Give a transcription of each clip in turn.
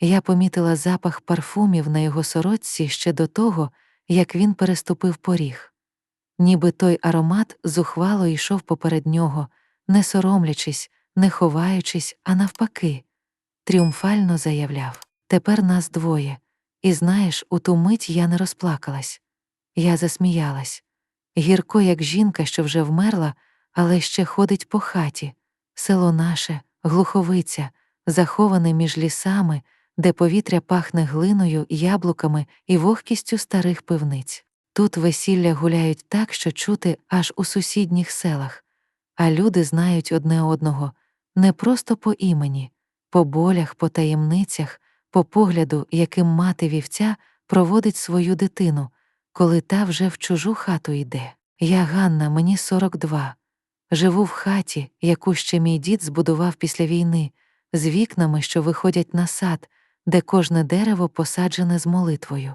Я помітила запах парфумів на його сорочці ще до того, як він переступив поріг. Ніби той аромат зухвало йшов поперед нього, не соромлячись, не ховаючись, а навпаки, тріумфально заявляв Тепер нас двоє. І знаєш, у ту мить я не розплакалась. Я засміялась. Гірко, як жінка, що вже вмерла, але ще ходить по хаті, село наше, глуховиця, заховане між лісами, де повітря пахне глиною, яблуками і вогкістю старих пивниць. Тут весілля гуляють так, що чути аж у сусідніх селах, а люди знають одне одного не просто по імені, по болях, по таємницях, по погляду, яким мати вівця проводить свою дитину, коли та вже в чужу хату йде. Я Ганна, мені 42. Живу в хаті, яку ще мій дід збудував після війни, з вікнами, що виходять на сад, де кожне дерево посаджене з молитвою.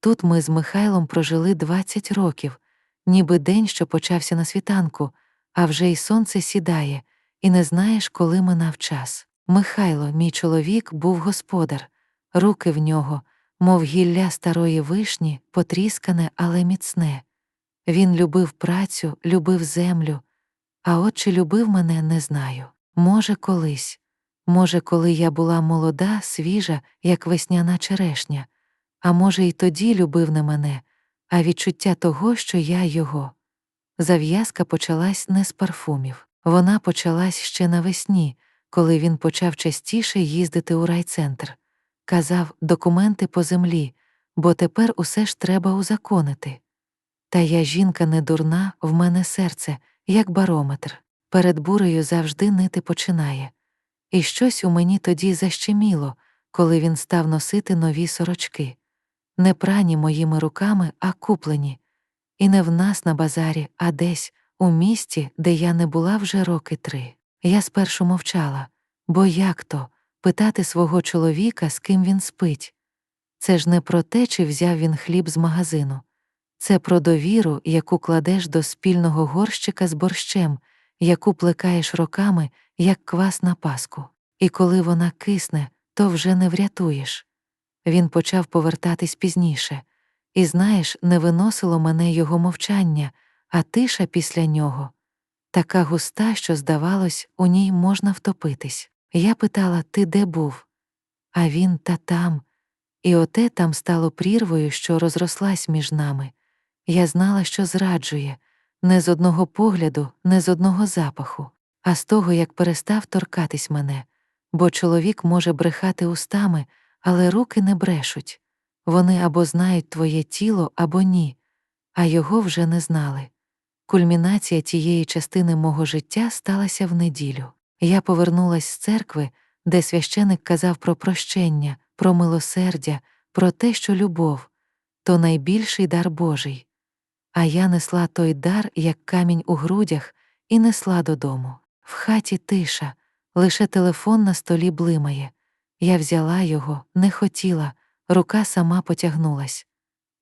Тут ми з Михайлом прожили 20 років, ніби день, що почався на світанку, а вже й сонце сідає, і не знаєш, коли минав час. Михайло, мій чоловік, був господар, руки в нього, мов гілля старої вишні, потріскане, але міцне. Він любив працю, любив землю, а от чи любив мене, не знаю. Може, колись. Може, коли я була молода, свіжа, як весняна черешня, а може, й тоді любив не мене, а відчуття того, що я його. Зав'язка почалась не з парфумів. Вона почалась ще навесні, коли він почав частіше їздити у райцентр. Казав документи по землі, бо тепер усе ж треба узаконити. Та я жінка не дурна, в мене серце, як барометр. Перед бурею завжди нити починає. І щось у мені тоді защеміло, коли він став носити нові сорочки, не прані моїми руками, а куплені, і не в нас на базарі, а десь, у місті, де я не була вже роки три. Я спершу мовчала, бо як то? Питати свого чоловіка, з ким він спить. Це ж не про те, чи взяв він хліб з магазину, це про довіру, яку кладеш до спільного горщика з борщем, яку плекаєш роками, як квас на паску. І коли вона кисне, то вже не врятуєш. Він почав повертатись пізніше, і, знаєш, не виносило мене його мовчання, а тиша після нього така густа, що, здавалось, у ній можна втопитись. Я питала, ти де був? А він та там, і оте там стало прірвою, що розрослась між нами. Я знала, що зраджує, не з одного погляду, не з одного запаху, а з того, як перестав торкатись мене, бо чоловік може брехати устами, але руки не брешуть. Вони або знають твоє тіло, або ні, а його вже не знали. Кульмінація тієї частини мого життя сталася в неділю. Я повернулась з церкви, де священик казав про прощення, про милосердя, про те, що любов то найбільший дар Божий. А я несла той дар, як камінь у грудях, і несла додому. В хаті тиша, лише телефон на столі блимає. Я взяла його, не хотіла, рука сама потягнулась.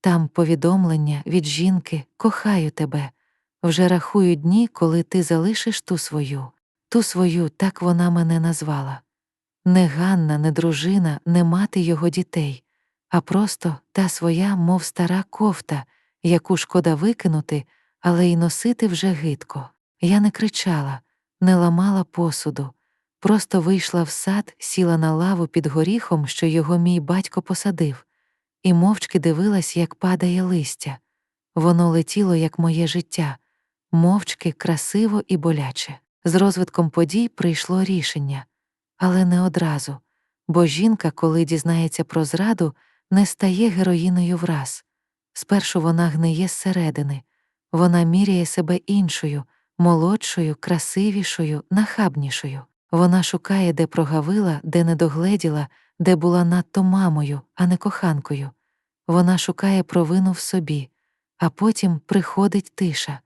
Там повідомлення від жінки кохаю тебе. Вже рахую дні, коли ти залишиш ту свою, ту свою, так вона мене назвала. Не Ганна, не дружина, не мати його дітей, а просто та своя, мов стара кофта, яку шкода викинути, але й носити вже гидко. Я не кричала, не ламала посуду, просто вийшла в сад, сіла на лаву під горіхом, що його мій батько посадив, і мовчки дивилась, як падає листя. Воно летіло, як моє життя, мовчки, красиво і боляче. З розвитком подій прийшло рішення, але не одразу, бо жінка, коли дізнається про зраду, не стає героїною враз. Спершу вона гниє зсередини, вона міряє себе іншою, молодшою, красивішою, нахабнішою. Вона шукає, де прогавила, де не догледіла, де була надто мамою, а не коханкою. Вона шукає провину в собі, а потім приходить тиша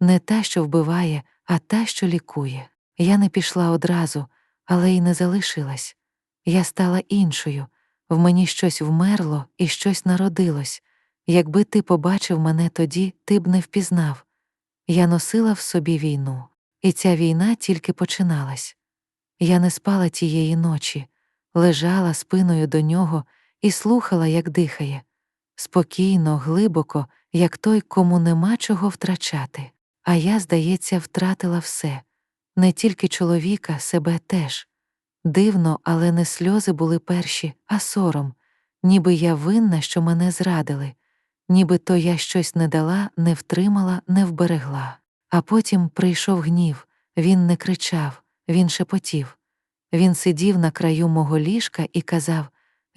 не та, що вбиває, а та, що лікує. Я не пішла одразу, але й не залишилась. Я стала іншою, в мені щось вмерло і щось народилось. Якби ти побачив мене тоді, ти б не впізнав. Я носила в собі війну, і ця війна тільки починалась. Я не спала тієї ночі, лежала спиною до нього і слухала, як дихає, спокійно, глибоко, як той, кому нема чого втрачати. А я, здається, втратила все не тільки чоловіка, себе теж. Дивно, але не сльози були перші, а сором, ніби я винна, що мене зрадили, ніби то я щось не дала, не втримала, не вберегла. А потім прийшов гнів, він не кричав, він шепотів. Він сидів на краю мого ліжка і казав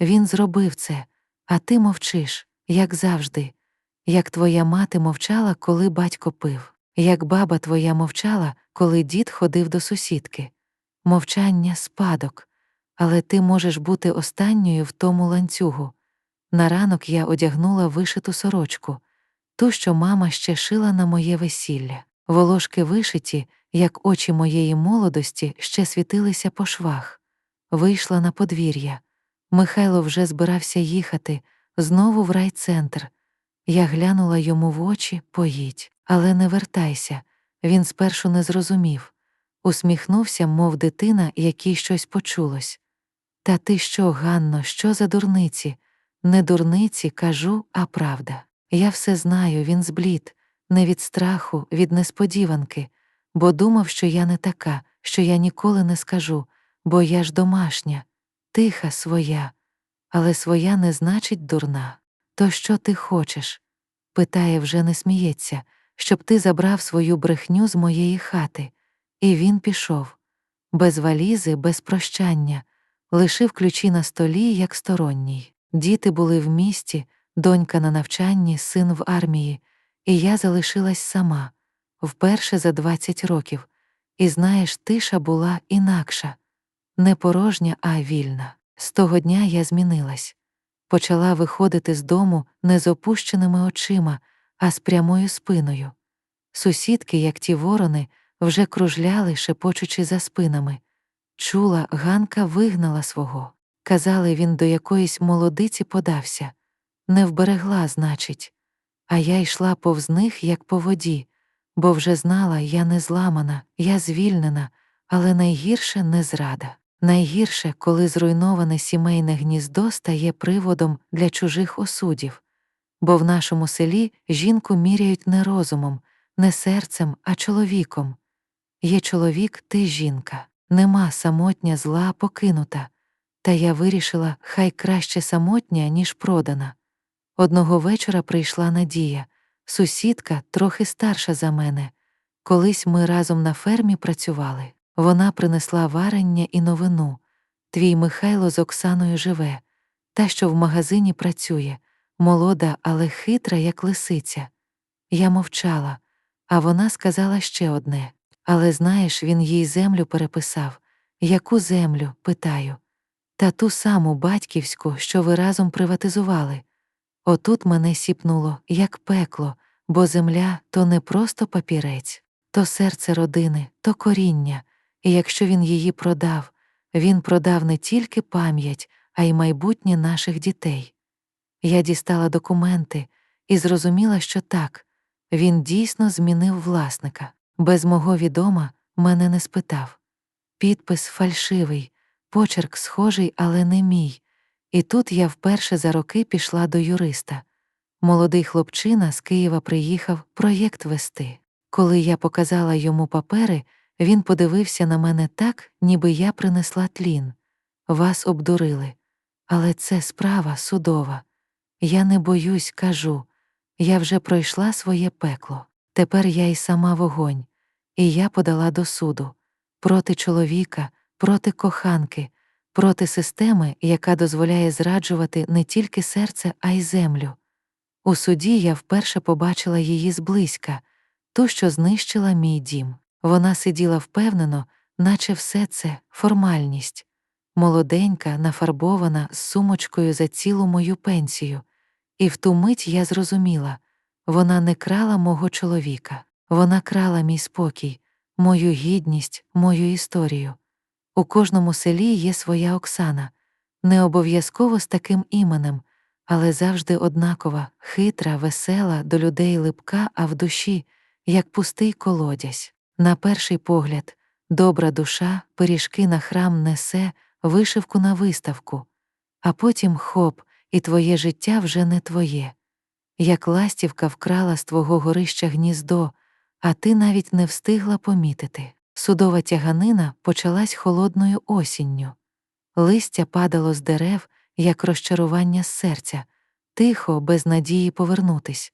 Він зробив це, а ти мовчиш, як завжди, як твоя мати мовчала, коли батько пив, як баба твоя мовчала, коли дід ходив до сусідки. Мовчання спадок, але ти можеш бути останньою в тому ланцюгу. На ранок я одягнула вишиту сорочку, ту, що мама ще шила на моє весілля. Волошки вишиті, як очі моєї молодості, ще світилися по швах. Вийшла на подвір'я. Михайло вже збирався їхати знову в райцентр. Я глянула йому в очі поїдь, але не вертайся. Він спершу не зрозумів. Усміхнувся, мов дитина, якій щось почулось. Та ти що, Ганно, що за дурниці? Не дурниці, кажу, а правда. Я все знаю, він зблід, не від страху, від несподіванки, бо думав, що я не така, що я ніколи не скажу, бо я ж домашня, тиха своя, але своя не значить дурна. То що ти хочеш? питає, вже не сміється, щоб ти забрав свою брехню з моєї хати. І він пішов. Без валізи, без прощання, лишив ключі на столі, як сторонній. Діти були в місті, донька на навчанні, син в армії, і я залишилась сама, вперше за двадцять років. І знаєш, тиша була інакша, не порожня, а вільна. З того дня я змінилась. Почала виходити з дому не з опущеними очима, а з прямою спиною. Сусідки, як ті ворони, вже кружляли, шепочучи за спинами. Чула, Ганка вигнала свого. Казали, він до якоїсь молодиці подався. Не вберегла, значить. А я йшла повз них, як по воді, бо вже знала, я не зламана, я звільнена, але найгірше не зрада. Найгірше, коли зруйноване сімейне гніздо стає приводом для чужих осудів, бо в нашому селі жінку міряють не розумом, не серцем, а чоловіком. Є чоловік, ти жінка, нема самотня зла покинута. Та я вирішила, хай краще самотня, ніж продана. Одного вечора прийшла Надія, сусідка, трохи старша за мене. Колись ми разом на фермі працювали. Вона принесла варення і новину. Твій Михайло з Оксаною живе, та, що в магазині працює, молода, але хитра, як лисиця. Я мовчала, а вона сказала ще одне але знаєш, він їй землю переписав. Яку землю? питаю. Та ту саму батьківську, що ви разом приватизували. Отут мене сіпнуло, як пекло, бо земля то не просто папірець, то серце родини, то коріння, і якщо він її продав, він продав не тільки пам'ять, а й майбутнє наших дітей. Я дістала документи і зрозуміла, що так, він дійсно змінив власника. Без мого відома мене не спитав. Підпис фальшивий, почерк схожий, але не мій. І тут я вперше за роки пішла до юриста. Молодий хлопчина з Києва приїхав проєкт вести. Коли я показала йому папери, він подивився на мене так, ніби я принесла тлін. Вас обдурили. Але це справа судова. Я не боюсь, кажу. Я вже пройшла своє пекло. Тепер я й сама вогонь. І я подала до суду проти чоловіка, проти коханки, проти системи, яка дозволяє зраджувати не тільки серце, а й землю. У суді я вперше побачила її зблизька, ту, що знищила мій дім. Вона сиділа впевнено, наче все це формальність, молоденька, нафарбована з сумочкою за цілу мою пенсію, і в ту мить я зрозуміла вона не крала мого чоловіка, вона крала мій спокій, мою гідність, мою історію. У кожному селі є своя Оксана, не обов'язково з таким іменем, але завжди однакова, хитра, весела, до людей липка, а в душі, як пустий колодязь. На перший погляд, добра душа, пиріжки на храм несе, вишивку на виставку, а потім хоп, і твоє життя вже не твоє. Як ластівка вкрала з твого горища гніздо, а ти навіть не встигла помітити. Судова тяганина почалась холодною осінню. Листя падало з дерев, як розчарування з серця, тихо, без надії повернутись.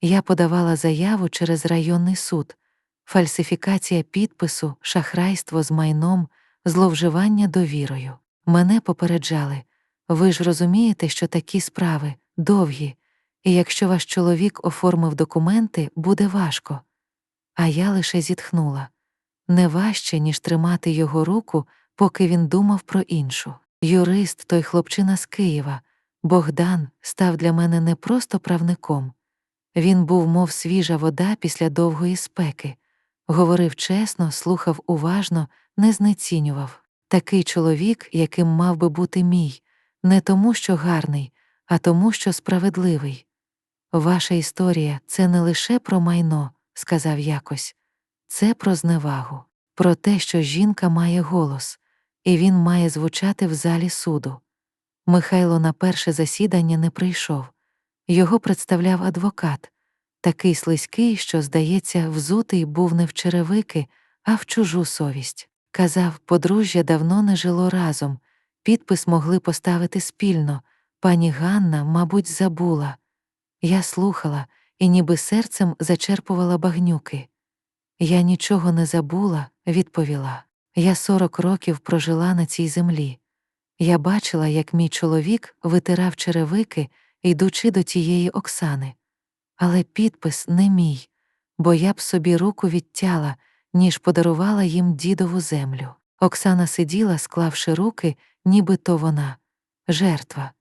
Я подавала заяву через районний суд, фальсифікація підпису, шахрайство з майном, зловживання довірою. Мене попереджали. Ви ж розумієте, що такі справи довгі, і якщо ваш чоловік оформив документи, буде важко. А я лише зітхнула не важче, ніж тримати його руку, поки він думав про іншу. Юрист, той хлопчина з Києва, Богдан, став для мене не просто правником. Він був, мов свіжа вода після довгої спеки, говорив чесно, слухав уважно, не знецінював. Такий чоловік, яким мав би бути мій, не тому, що гарний, а тому, що справедливий. Ваша історія це не лише про майно, сказав якось, це про зневагу, про те, що жінка має голос, і він має звучати в залі суду. Михайло на перше засідання не прийшов. Його представляв адвокат, такий слизький, що, здається, взутий був не в черевики, а в чужу совість. Казав, подружжя давно не жило разом, підпис могли поставити спільно. Пані Ганна, мабуть, забула. Я слухала і ніби серцем зачерпувала багнюки. Я нічого не забула, відповіла. Я сорок років прожила на цій землі. Я бачила, як мій чоловік витирав черевики, йдучи до тієї Оксани. Але підпис не мій, бо я б собі руку відтяла, ніж подарувала їм дідову землю. Оксана сиділа, склавши руки, ніби то вона, жертва.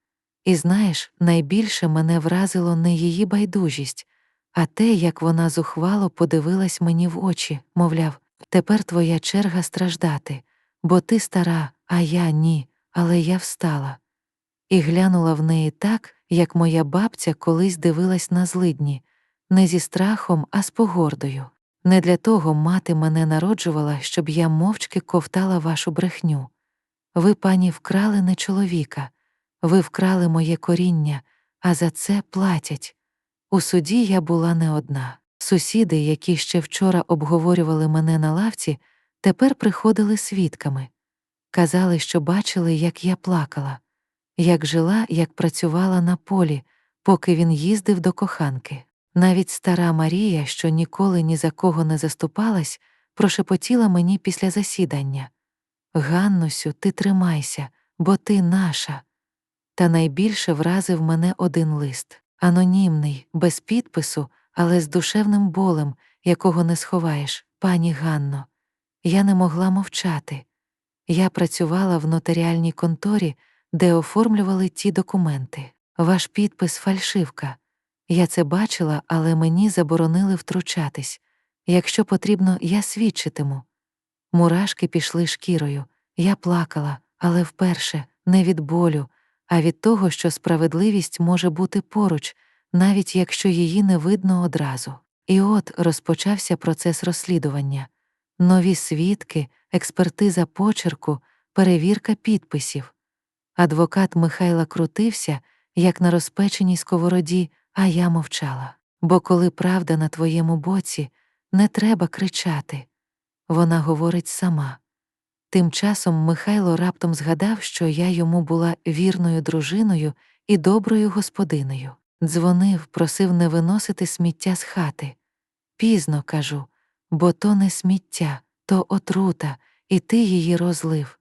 І знаєш, найбільше мене вразило не її байдужість, а те, як вона зухвало подивилась мені в очі, мовляв, тепер твоя черга страждати, бо ти стара, а я ні, але я встала. І глянула в неї так, як моя бабця колись дивилась на злидні, не зі страхом, а з погордою. Не для того мати мене народжувала, щоб я мовчки ковтала вашу брехню. Ви, пані, вкрали не чоловіка, ви вкрали моє коріння, а за це платять. У суді я була не одна. Сусіди, які ще вчора обговорювали мене на лавці, тепер приходили свідками. Казали, що бачили, як я плакала, як жила, як працювала на полі, поки він їздив до коханки. Навіть стара Марія, що ніколи ні за кого не заступалась, прошепотіла мені після засідання Ганнусю, ти тримайся, бо ти наша. Та найбільше вразив мене один лист анонімний, без підпису, але з душевним болем, якого не сховаєш, пані Ганно. Я не могла мовчати. Я працювала в нотаріальній конторі, де оформлювали ті документи. Ваш підпис фальшивка. Я це бачила, але мені заборонили втручатись. Якщо потрібно, я свідчитиму. Мурашки пішли шкірою. Я плакала, але вперше не від болю, а від того, що справедливість може бути поруч, навіть якщо її не видно одразу. І от розпочався процес розслідування нові свідки, експертиза почерку, перевірка підписів. Адвокат Михайла крутився, як на розпеченій сковороді, а я мовчала. Бо коли правда на твоєму боці, не треба кричати. Вона говорить сама. Тим часом Михайло раптом згадав, що я йому була вірною дружиною і доброю господинею. Дзвонив, просив не виносити сміття з хати. Пізно кажу, бо то не сміття, то отрута, і ти її розлив.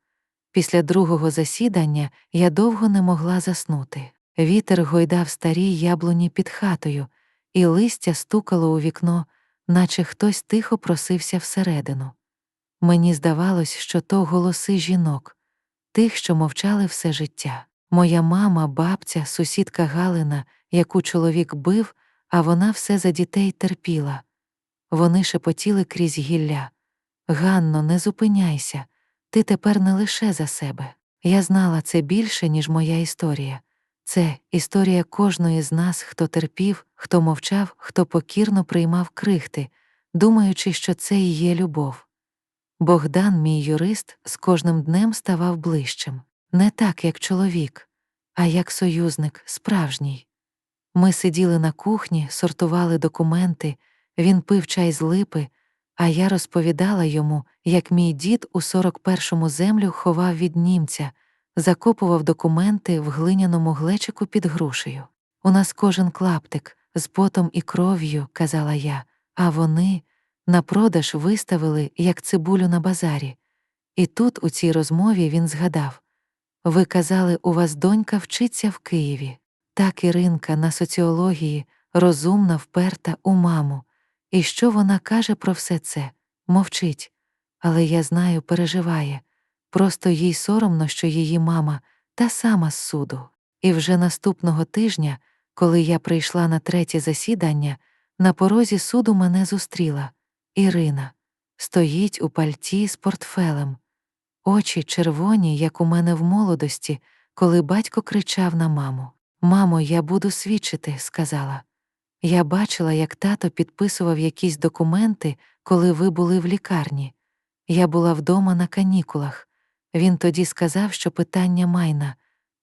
Після другого засідання я довго не могла заснути. Вітер гойдав старі яблуні під хатою, і листя стукало у вікно, наче хтось тихо просився всередину. Мені здавалось, що то голоси жінок, тих, що мовчали все життя. Моя мама, бабця, сусідка Галина, яку чоловік бив, а вона все за дітей терпіла. Вони шепотіли крізь гілля. Ганно, не зупиняйся, ти тепер не лише за себе. Я знала це більше, ніж моя історія. Це історія кожної з нас, хто терпів, хто мовчав, хто покірно приймав крихти, думаючи, що це і є любов Богдан, мій юрист, з кожним днем ставав ближчим, не так, як чоловік, а як союзник, справжній. Ми сиділи на кухні, сортували документи, він пив чай з липи, а я розповідала йому, як мій дід у 41-му землю ховав від німця, закопував документи в глиняному глечику під грушею. У нас кожен клаптик з потом і кров'ю, казала я, а вони на продаж виставили, як цибулю на базарі. І тут, у цій розмові, він згадав ви казали, у вас донька вчиться в Києві. Так Іринка на соціології, розумна, вперта у маму. І що вона каже про все це? Мовчить. Але я знаю, переживає. Просто їй соромно, що її мама та сама з суду. І вже наступного тижня, коли я прийшла на третє засідання, на порозі суду мене зустріла Ірина. Стоїть у пальті з портфелем. Очі червоні, як у мене в молодості, коли батько кричав на маму. Мамо, я буду свідчити, сказала. Я бачила, як тато підписував якісь документи, коли ви були в лікарні. Я була вдома на канікулах. Він тоді сказав, що питання майна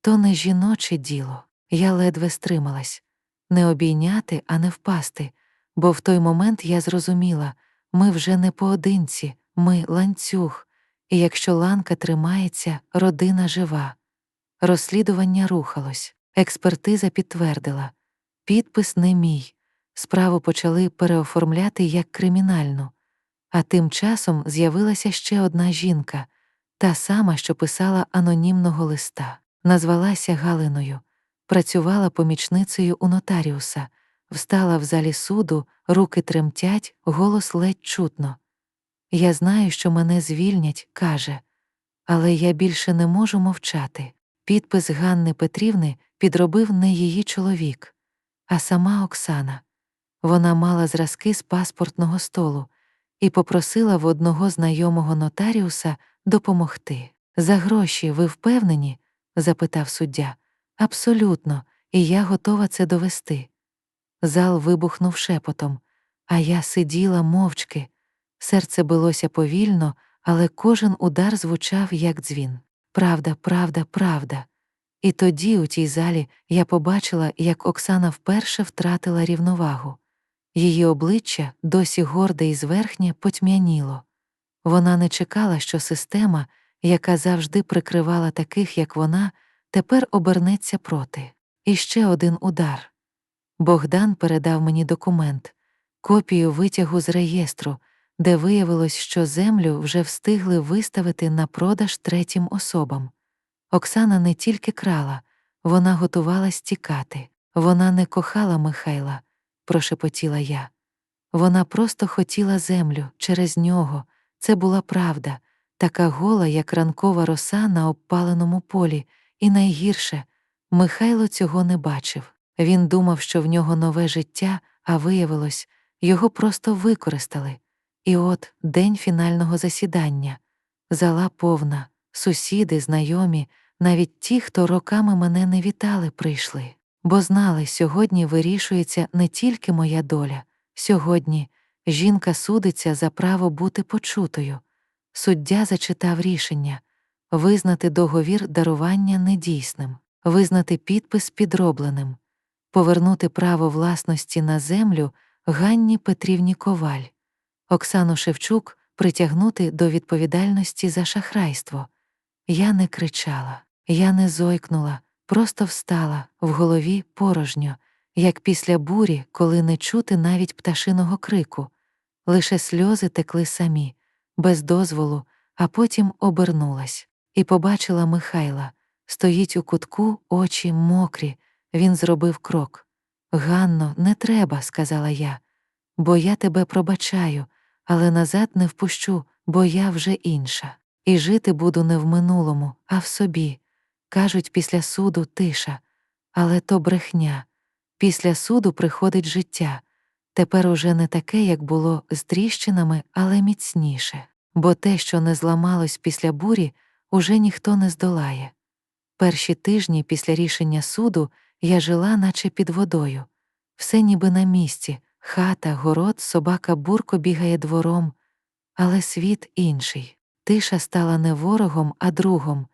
то не жіноче діло. Я ледве стрималась не обійняти, а не впасти, бо в той момент я зрозуміла ми вже не поодинці, ми ланцюг, і якщо ланка тримається, родина жива. Розслідування рухалось, експертиза підтвердила підпис не мій. Справу почали переоформляти як кримінальну. А тим часом з'явилася ще одна жінка, та сама, що писала анонімного листа, назвалася Галиною, працювала помічницею у нотаріуса, встала в залі суду, руки тремтять, голос ледь чутно. Я знаю, що мене звільнять, каже, але я більше не можу мовчати. Підпис Ганни Петрівни підробив не її чоловік, а сама Оксана. Вона мала зразки з паспортного столу і попросила в одного знайомого нотаріуса допомогти. За гроші ви впевнені? запитав суддя. Абсолютно, і я готова це довести. Зал вибухнув шепотом, а я сиділа мовчки. Серце билося повільно, але кожен удар звучав, як дзвін. Правда, правда, правда. І тоді, у тій залі, я побачила, як Оксана вперше втратила рівновагу. Її обличчя, досі горде і зверхнє, потьмяніло. Вона не чекала, що система, яка завжди прикривала таких, як вона, тепер обернеться проти. І ще один удар. Богдан передав мені документ, копію витягу з реєстру, де виявилось, що землю вже встигли виставити на продаж третім особам. Оксана не тільки крала, вона готувалась тікати. Вона не кохала Михайла, прошепотіла я. Вона просто хотіла землю через нього. Це була правда, така гола, як ранкова роса на обпаленому полі, і найгірше Михайло цього не бачив. Він думав, що в нього нове життя, а виявилось, його просто використали. І от день фінального засідання. Зала повна, сусіди, знайомі, навіть ті, хто роками мене не вітали, прийшли, бо знали, сьогодні вирішується не тільки моя доля, сьогодні жінка судиться за право бути почутою. Суддя зачитав рішення визнати договір дарування недійсним, визнати підпис підробленим, повернути право власності на землю Ганні Петрівні Коваль. Оксану Шевчук притягнути до відповідальності за шахрайство. Я не кричала, я не зойкнула, просто встала в голові порожньо, як після бурі, коли не чути навіть пташиного крику, лише сльози текли самі, без дозволу, а потім обернулась і побачила Михайла. Стоїть у кутку, очі мокрі. Він зробив крок. Ганно, не треба, сказала я, бо я тебе пробачаю але назад не впущу, бо я вже інша, і жити буду не в минулому, а в собі. Кажуть, після суду тиша, але то брехня. Після суду приходить життя. Тепер уже не таке, як було з тріщинами, але міцніше, бо те, що не зламалось після бурі, уже ніхто не здолає. Перші тижні після рішення суду я жила, наче під водою, все ніби на місці, Хата, город, собака бурко бігає двором, але світ інший. Тиша стала не ворогом, а другом,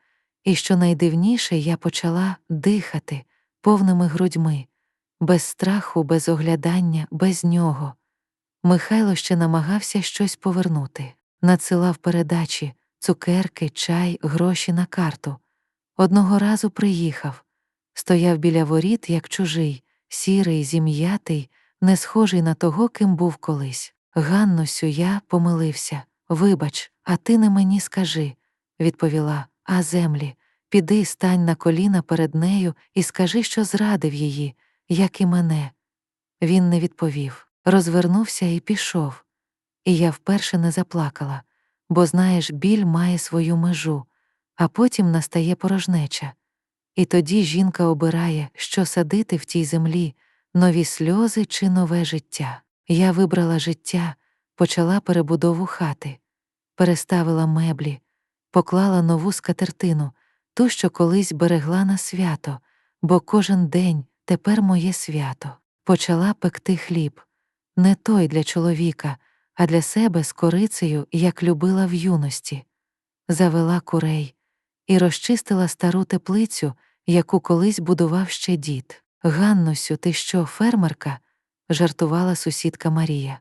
і що найдивніше, я почала дихати повними грудьми, без страху, без оглядання, без нього. Михайло ще намагався щось повернути, надсилав передачі, цукерки, чай, гроші на карту. Одного разу приїхав, стояв біля воріт, як чужий, сірий, зім'ятий, не схожий на того, ким був колись. Ганнусю, я помилився. Вибач, а ти не мені скажи, відповіла, а землі, піди стань на коліна перед нею і скажи, що зрадив її, як і мене. Він не відповів, розвернувся і пішов. І я вперше не заплакала, бо, знаєш, біль має свою межу, а потім настає порожнеча. І тоді жінка обирає, що садити в тій землі, нові сльози чи нове життя. Я вибрала життя, почала перебудову хати, переставила меблі, поклала нову скатертину, ту, що колись берегла на свято, бо кожен день тепер моє свято. Почала пекти хліб, не той для чоловіка, а для себе з корицею, як любила в юності, завела курей і розчистила стару теплицю, яку колись будував ще дід. Ганнусю, ти що, фермерка? жартувала сусідка Марія.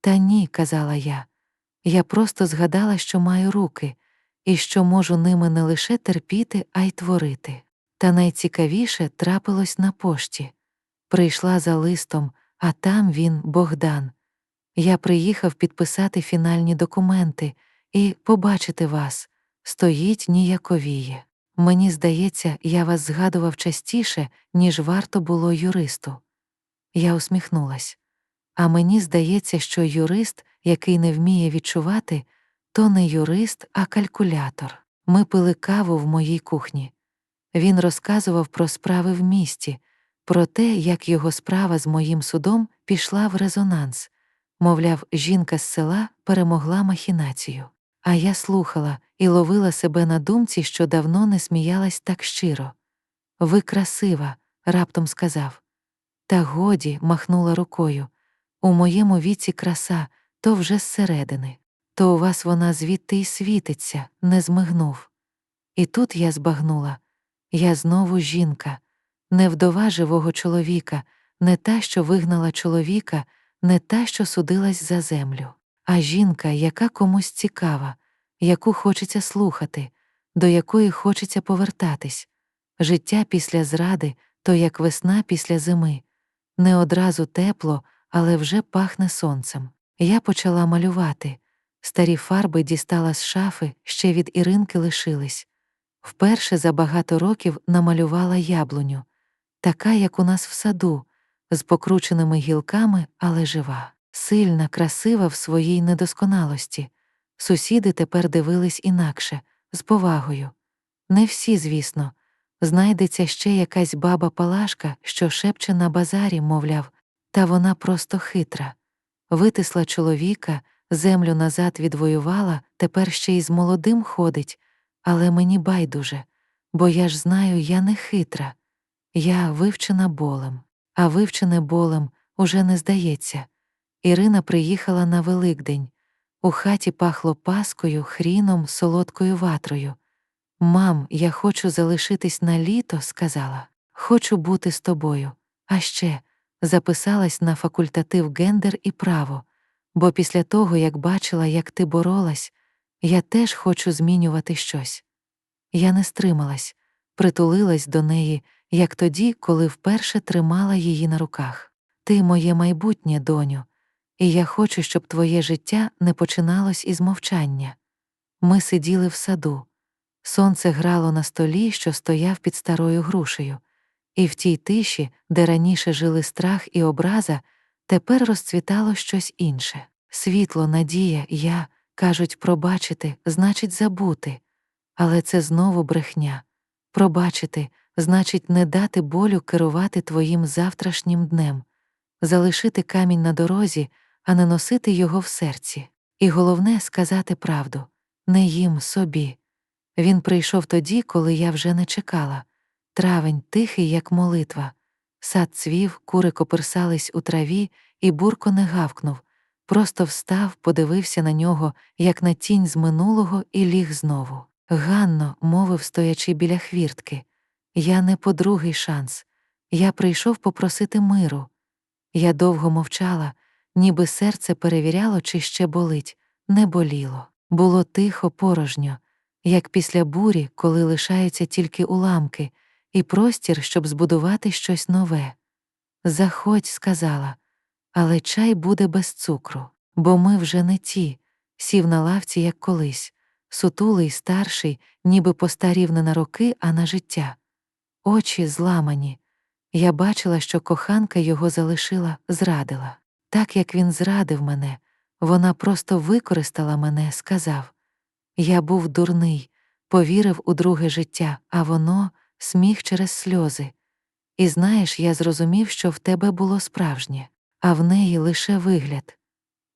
Та ні, казала я. Я просто згадала, що маю руки, і що можу ними не лише терпіти, а й творити. Та найцікавіше трапилось на пошті. Прийшла за листом, а там він, Богдан. Я приїхав підписати фінальні документи і побачити вас. Стоїть ніяковіє. Мені здається, я вас згадував частіше, ніж варто було юристу. Я усміхнулась. А мені здається, що юрист, який не вміє відчувати, то не юрист, а калькулятор. Ми пили каву в моїй кухні. Він розказував про справи в місті, про те, як його справа з моїм судом пішла в резонанс. Мовляв, жінка з села перемогла махінацію. А я слухала і ловила себе на думці, що давно не сміялась так щиро. Ви красива, раптом сказав. Та годі махнула рукою. У моєму віці краса то вже зсередини, то у вас вона звідти й світиться, не змигнув. І тут я збагнула я знову жінка, не вдова живого чоловіка, не та, що вигнала чоловіка, не та, що судилась за землю, а жінка, яка комусь цікава, яку хочеться слухати, до якої хочеться повертатись. Життя після зради то як весна після зими, не одразу тепло, але вже пахне сонцем. Я почала малювати. Старі фарби дістала з шафи, ще від Іринки лишились. Вперше за багато років намалювала яблуню, така, як у нас в саду, з покрученими гілками, але жива, сильна, красива в своїй недосконалості. Сусіди тепер дивились інакше, з повагою. Не всі, звісно. Знайдеться ще якась баба Палашка, що шепче на базарі, мовляв, та вона просто хитра. Витисла чоловіка, землю назад відвоювала, тепер ще й з молодим ходить, але мені байдуже, бо я ж знаю, я не хитра, я вивчена болем, а вивчене болем уже не здається. Ірина приїхала на Великдень. У хаті пахло паскою, хріном, солодкою ватрою. Мам, я хочу залишитись на літо, сказала. Хочу бути з тобою. А ще записалась на факультатив гендер і право, бо після того, як бачила, як ти боролась, я теж хочу змінювати щось. Я не стрималась, притулилась до неї, як тоді, коли вперше тримала її на руках. Ти моє майбутнє, доню, і я хочу, щоб твоє життя не починалось із мовчання. Ми сиділи в саду. Сонце грало на столі, що стояв під старою грушею, і в тій тиші, де раніше жили страх і образа, тепер розцвітало щось інше. Світло, надія, я, кажуть, пробачити, значить, забути. Але це знову брехня. Пробачити значить, не дати болю керувати твоїм завтрашнім днем, залишити камінь на дорозі, а не носити його в серці. І головне сказати правду не їм собі. Він прийшов тоді, коли я вже не чекала. Травень тихий, як молитва. Сад цвів, кури коперсались у траві, і бурко не гавкнув, просто встав, подивився на нього, як на тінь з минулого, і ліг знову. Ганно, мовив, стоячи біля хвіртки, я не по другий шанс. Я прийшов попросити миру. Я довго мовчала, ніби серце перевіряло, чи ще болить, не боліло. Було тихо, порожньо, як після бурі, коли лишаються тільки уламки, і простір, щоб збудувати щось нове. Заходь, сказала, але чай буде без цукру, бо ми вже не ті, сів на лавці, як колись, сутулий, старший, ніби постарів не на роки, а на життя. Очі зламані. Я бачила, що коханка його залишила, зрадила. Так як він зрадив мене, вона просто використала мене, сказав. Я був дурний, повірив у друге життя, а воно сміх через сльози. І знаєш, я зрозумів, що в тебе було справжнє, а в неї лише вигляд.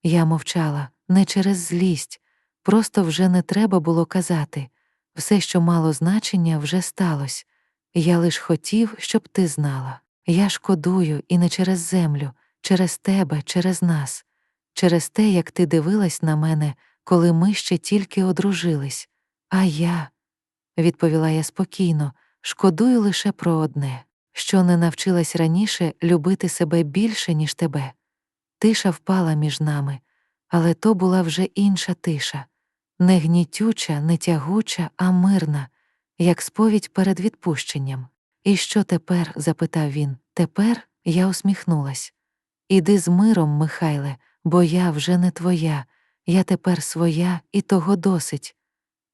Я мовчала не через злість, просто вже не треба було казати все, що мало значення, вже сталося. Я лиш хотів, щоб ти знала. Я шкодую і не через землю, через тебе, через нас, через те, як ти дивилась на мене, коли ми ще тільки одружились. А я, відповіла я спокійно, шкодую лише про одне, що не навчилась раніше любити себе більше, ніж тебе. Тиша впала між нами, але то була вже інша тиша, не гнітюча, не тягуча, а мирна, як сповідь перед відпущенням. І що тепер? запитав він. Тепер я усміхнулась. Іди з миром, Михайле, бо я вже не твоя, я тепер своя, і того досить.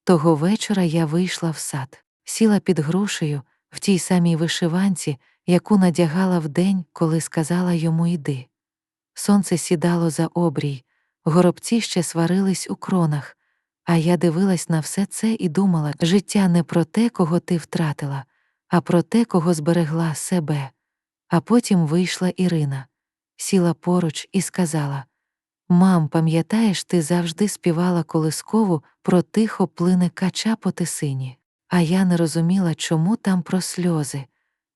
Того вечора я вийшла в сад, сіла під грушею в тій самій вишиванці, яку надягала вдень, коли сказала йому йди. Сонце сідало за обрій, горобці ще сварились у кронах, а я дивилась на все це і думала життя не про те, кого ти втратила, а про те, кого зберегла себе. А потім вийшла Ірина, сіла поруч і сказала Мам, пам'ятаєш, ти завжди співала колискову про тихо плине кача по тисині, а я не розуміла, чому там про сльози,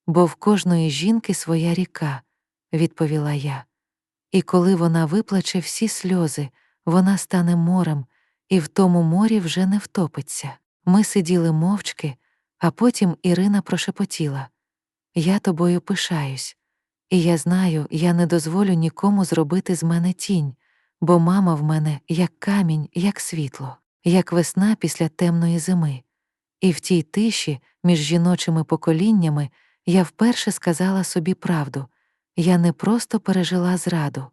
бо в кожної жінки своя ріка, відповіла я. І коли вона виплаче всі сльози, вона стане морем, і в тому морі вже не втопиться. Ми сиділи мовчки, а потім Ірина прошепотіла Я тобою пишаюсь, і я знаю, я не дозволю нікому зробити з мене тінь бо мама в мене як камінь, як світло, як весна після темної зими. І в тій тиші між жіночими поколіннями я вперше сказала собі правду я не просто пережила зраду.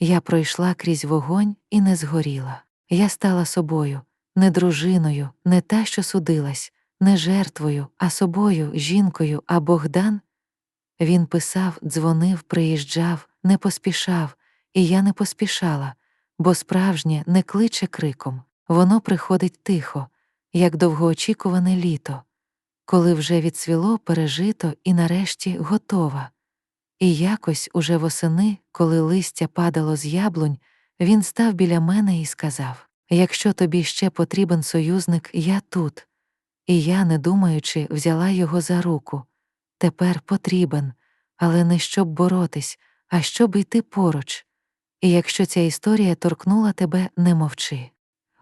Я пройшла крізь вогонь і не згоріла. Я стала собою, не дружиною, не та, що судилась, не жертвою, а собою, жінкою, а Богдан. Він писав, дзвонив, приїжджав, не поспішав, і я не поспішала, бо справжнє не кличе криком, воно приходить тихо, як довгоочікуване літо, коли вже відсвіло пережито і нарешті готова. І якось уже восени, коли листя падало з яблунь, він став біля мене і сказав Якщо тобі ще потрібен союзник, я тут. І я, не думаючи, взяла його за руку. Тепер потрібен, але не щоб боротись, а щоб йти поруч. І якщо ця історія торкнула тебе, не мовчи.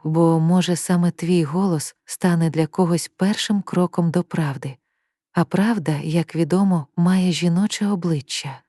Бо, може, саме твій голос стане для когось першим кроком до правди, а правда, як відомо, має жіноче обличчя.